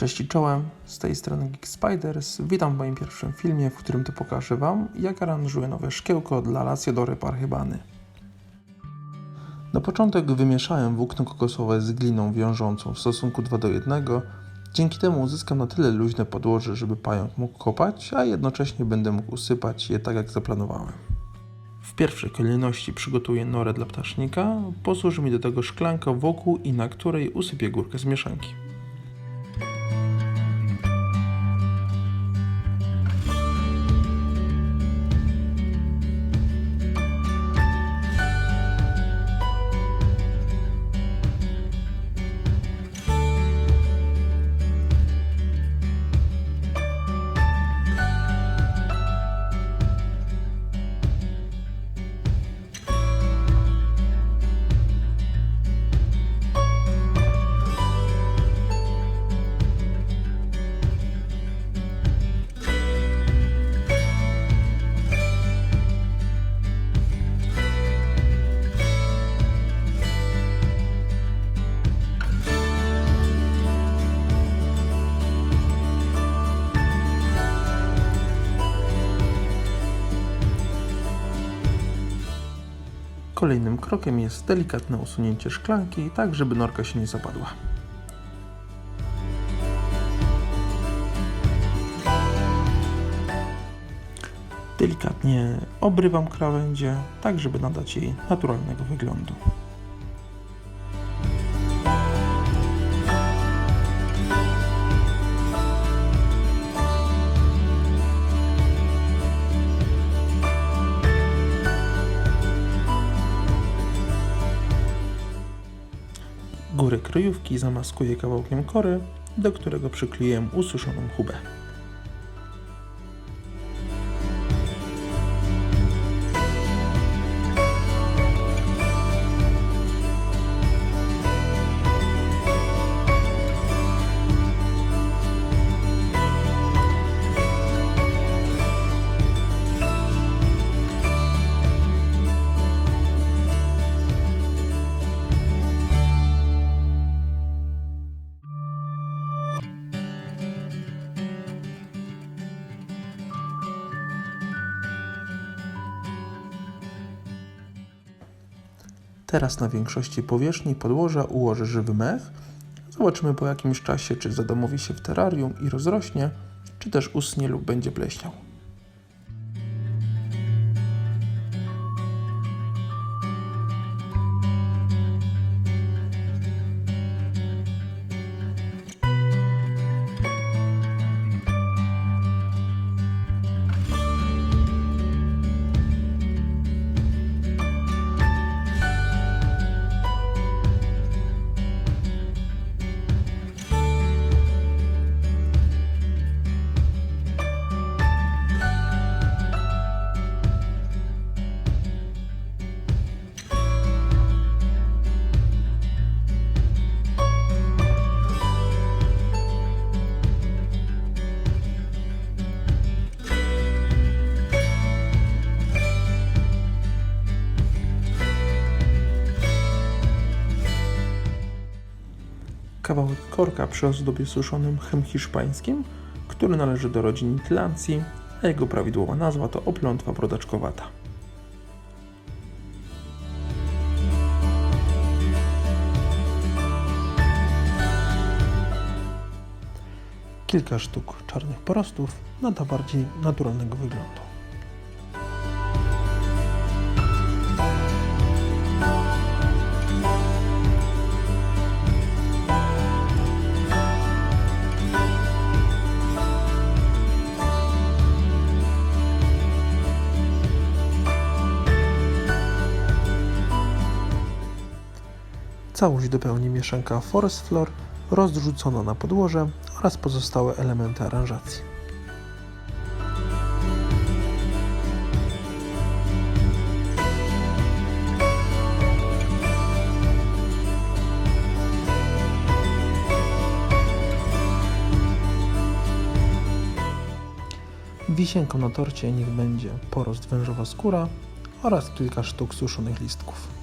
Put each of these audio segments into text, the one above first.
Cześć i czołem, z tej strony Geek Spiders. Witam w moim pierwszym filmie, w którym to pokażę Wam, jak aranżuję nowe szkiełko dla Laciodory Parchybany. Na początek wymieszałem włókno kokosowe z gliną wiążącą w stosunku 2 do 1. Dzięki temu uzyskam na tyle luźne podłoże, żeby pająk mógł kopać, a jednocześnie będę mógł usypać je tak jak zaplanowałem. W pierwszej kolejności przygotuję norę dla ptasznika, posłuży mi do tego szklanka wokół i na której usypię górkę z mieszanki. Kolejnym krokiem jest delikatne usunięcie szklanki, tak żeby norka się nie zapadła. Delikatnie obrywam krawędzie, tak żeby nadać jej naturalnego wyglądu. Kryjówki zamaskuję kawałkiem kory, do którego przykleiłem ususzoną hubę. Teraz na większości powierzchni podłoża ułożę żywy mech. Zobaczymy po jakimś czasie, czy zadomowi się w terrarium i rozrośnie, czy też usnie lub będzie pleśniał. Kawałek korka przy ozdobie suszonym chem hiszpańskim, który należy do rodziny Tlancji, a jego prawidłowa nazwa to oplątwa brodaczkowata. Kilka sztuk czarnych porostów nada bardziej naturalnego wyglądu. Całość dopełni mieszanka Forest Floor rozrzucona na podłoże oraz pozostałe elementy aranżacji. Wisienką na torcie niech będzie porost wężowa skóra oraz kilka sztuk suszonych listków.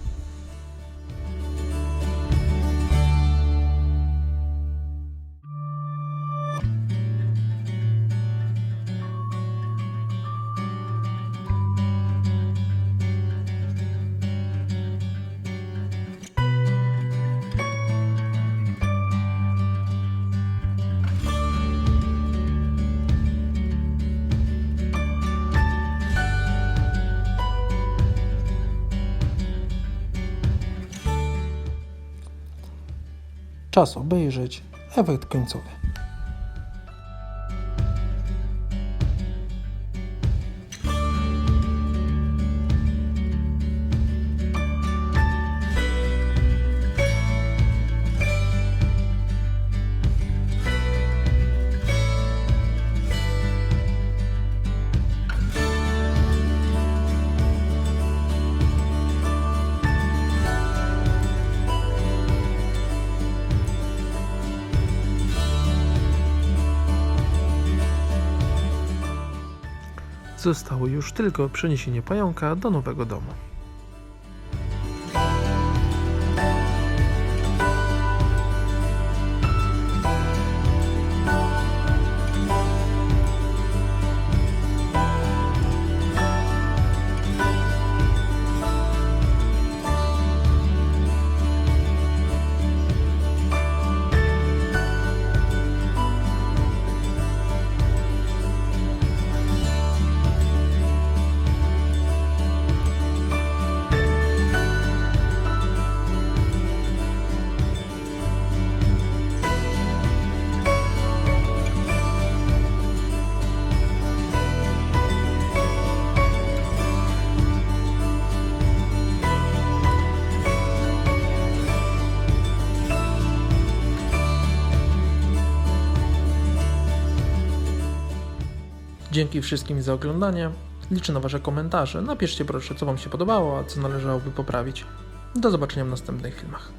Czas obejrzeć efekt końcowy. Zostało już tylko przeniesienie pająka do nowego domu. Dzięki wszystkim za oglądanie. Liczę na Wasze komentarze. Napiszcie proszę, co Wam się podobało, a co należałoby poprawić. Do zobaczenia w następnych filmach.